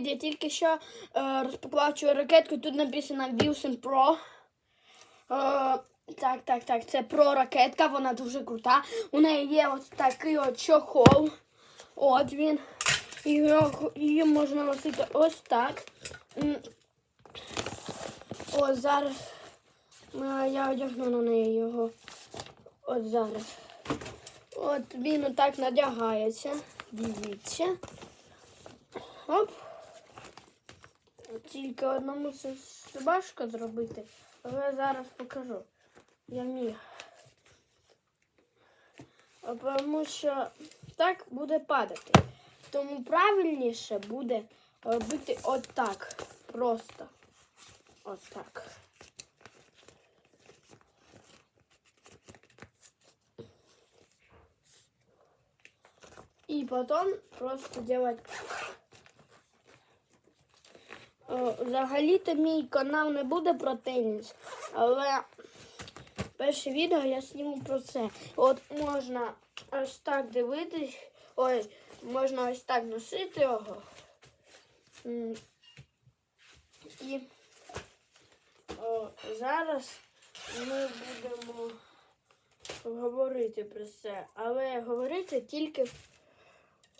привіт! Я тільки що е, розпакував цю ракетку. Тут написано Wilson Pro. Е, так, так, так, це Pro ракетка, вона дуже крута. У неї є ось такий от чохол. От він. Його, її можна носити ось так. Ось зараз. е, Я одягну на неї його. От зараз. От він отак надягається. Дивіться. Оп. Тільки одному важко зробити, але я зараз покажу. Я міг. Тому що так буде падати. Тому правильніше буде робити отак. Просто. Отак. И потом просто делать. Взагалі-то мій канал не буде про теніс, але перше відео я зніму про це. От можна ось так дивитись, ой, можна ось так носити його. І о, зараз ми будемо говорити про це, але говорити тільки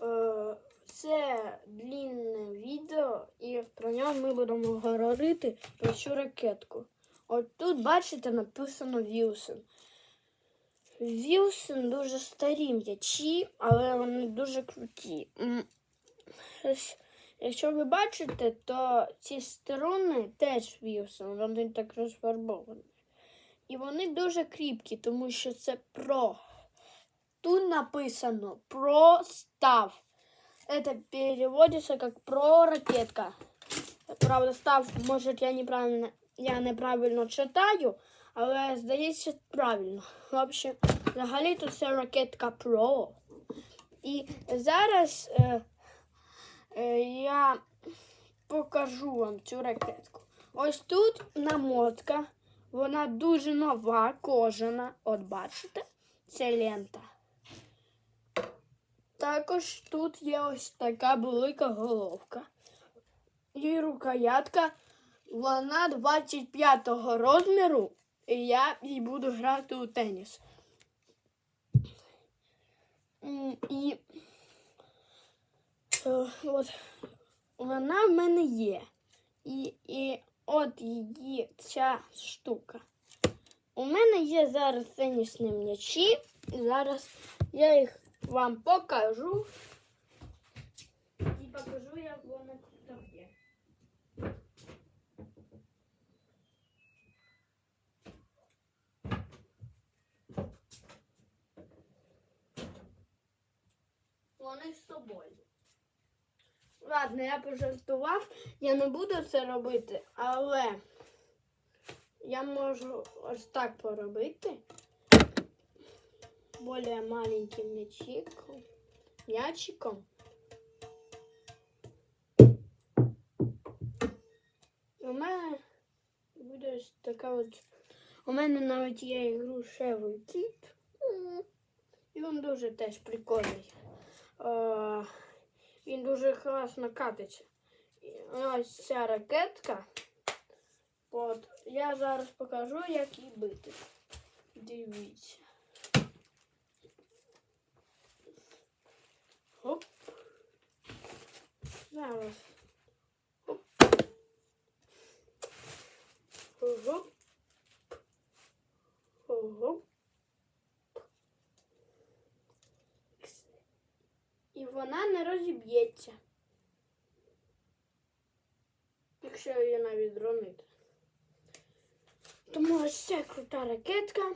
Е, Це длінне відео, і ми будемо говорити про цю ракетку. От тут, бачите, написано Вілсон. Вілсон дуже старі м'ячі, але вони дуже круті. Якщо ви бачите, то ці струни теж Вілсон, вони так розфарбовані. І вони дуже кріпкі, тому що це про. Тут написано про став. Это переводится как про ракетка. Правда, став, може, я неправильно, я неправильно читаю, але здається правильно. В общем, взагалі тут це ракетка Pro. І зараз е, е, я покажу вам цю ракетку. Ось тут намотка. Вона дуже нова, кожана. От бачите, це лента. Також тут є ось така велика головка. І рукоятка. Вона 25-го розміру, і я їй буду грати у теніс. І е, от вона в мене є. І, і от її ця штука. У мене є зараз тенісні м'ячі. І зараз я їх вам покажу. І покажу, як воно тут є. Вони з собою. Ладно, я пожартував, я не буду це робити, але я можу ось так поробити более маленьким мячиком. Мячиком. У мене буде ось така от. У мене навіть є ігрушевий кіт. І він дуже теж прикольний. Е, Він дуже класно катиться. Ось ця ракетка. От. Я зараз покажу, як її бити. Дивіться. Оп. Зараз. Оп. Оп. Оп. І вона не розіб'ється. Якщо її навіть дронити. Тому ось ця крута ракетка.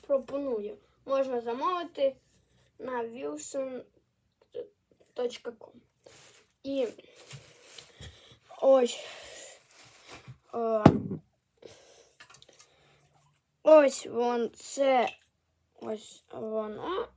Пропоную. Можна замовити на wilson.com. І ось о, ось вон це ось воно.